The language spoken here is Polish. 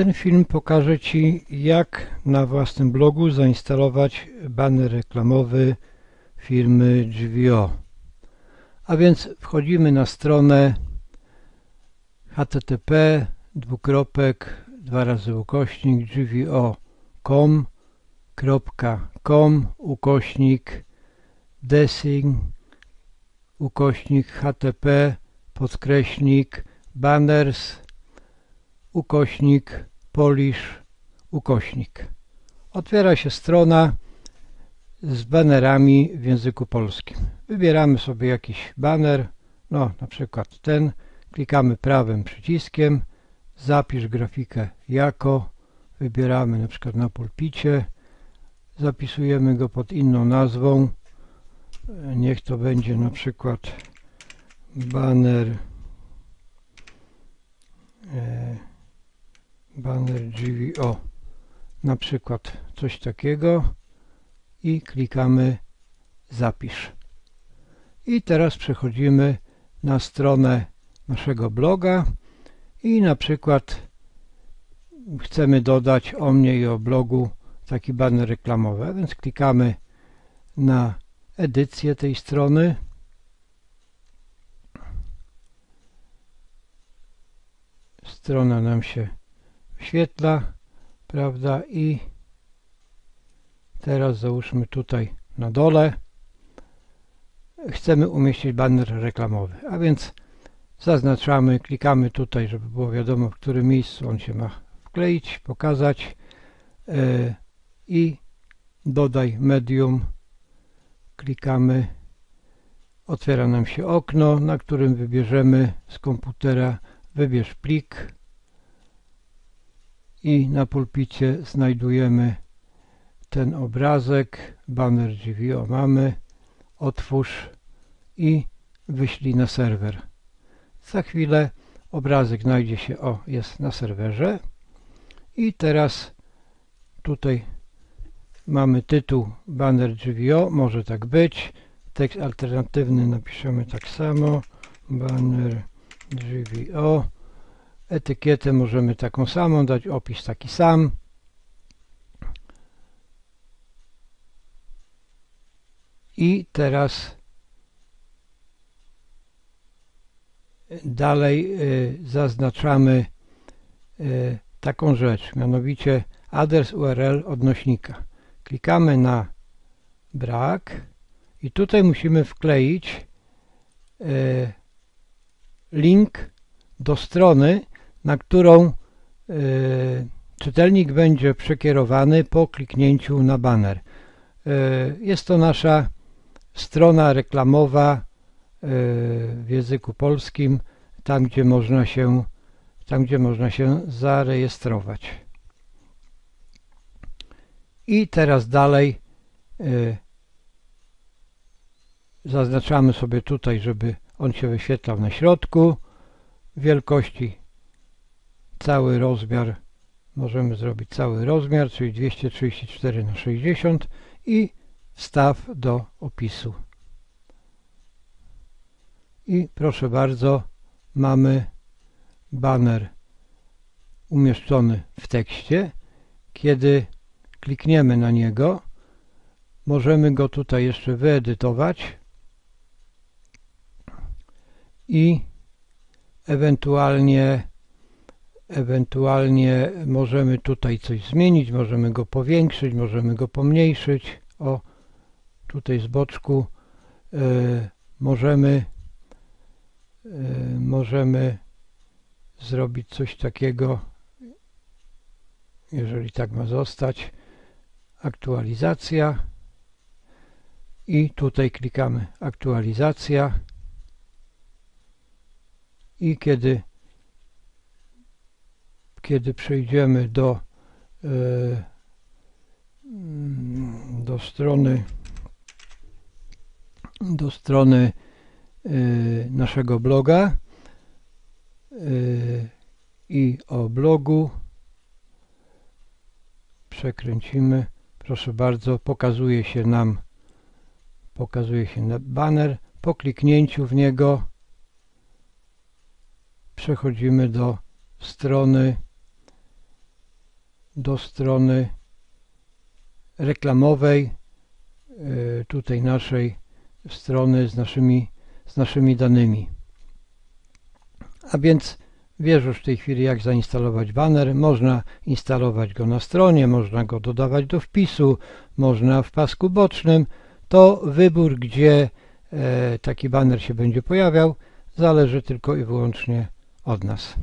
Ten film pokaże Ci jak na własnym blogu zainstalować baner reklamowy firmy GVO. A więc wchodzimy na stronę http dwukropek dwa razy ukośnik gvo.com ukośnik design ukośnik htp podkreśnik banners ukośnik polish ukośnik. Otwiera się strona z banerami w języku polskim. Wybieramy sobie jakiś baner, no na przykład ten, klikamy prawym przyciskiem, zapisz grafikę jako, wybieramy na przykład na pulpicie, zapisujemy go pod inną nazwą, niech to będzie na przykład banner e, banner GVO na przykład coś takiego i klikamy zapisz. I teraz przechodzimy na stronę naszego bloga i na przykład chcemy dodać o mnie i o blogu taki banner reklamowy, więc klikamy na edycję tej strony. Strona nam się wyświetla prawda? I teraz załóżmy tutaj na dole. Chcemy umieścić banner reklamowy. A więc zaznaczamy, klikamy tutaj, żeby było wiadomo w którym miejscu on się ma wkleić, pokazać yy, i dodaj medium. Klikamy. Otwiera nam się okno, na którym wybierzemy z komputera. Wybierz plik i na pulpicie znajdujemy ten obrazek, banner GVO mamy, otwórz i wyślij na serwer. Za chwilę obrazek znajdzie się, o jest na serwerze. I teraz tutaj mamy tytuł banner GVO, może tak być, tekst alternatywny napiszemy tak samo, banner GVO, etykietę możemy taką samą dać, opis taki sam, i teraz dalej y, zaznaczamy y, taką rzecz, mianowicie adres URL odnośnika. Klikamy na brak i tutaj musimy wkleić y, link do strony, na którą czytelnik będzie przekierowany po kliknięciu na banner. Jest to nasza strona reklamowa w języku polskim, tam gdzie można się, tam gdzie można się zarejestrować. I teraz dalej zaznaczamy sobie tutaj, żeby on się wyświetlał na środku wielkości cały rozmiar możemy zrobić cały rozmiar, czyli 234 na 60 i wstaw do opisu. I proszę bardzo, mamy baner umieszczony w tekście. Kiedy klikniemy na niego, możemy go tutaj jeszcze wyedytować i ewentualnie ewentualnie możemy tutaj coś zmienić, możemy go powiększyć, możemy go pomniejszyć. O, tutaj z boczku y, możemy Y, możemy zrobić coś takiego, jeżeli tak ma zostać, aktualizacja i tutaj klikamy aktualizacja i kiedy kiedy przejdziemy do y, do strony do strony Y, naszego bloga y, i o blogu przekręcimy. Proszę bardzo pokazuje się nam pokazuje się banner po kliknięciu w niego przechodzimy do strony do strony reklamowej y, tutaj naszej strony z naszymi, z naszymi danymi. A więc wiesz już w tej chwili jak zainstalować banner. Można instalować go na stronie, można go dodawać do wpisu, można w pasku bocznym. To wybór, gdzie e, taki banner się będzie pojawiał, zależy tylko i wyłącznie od nas.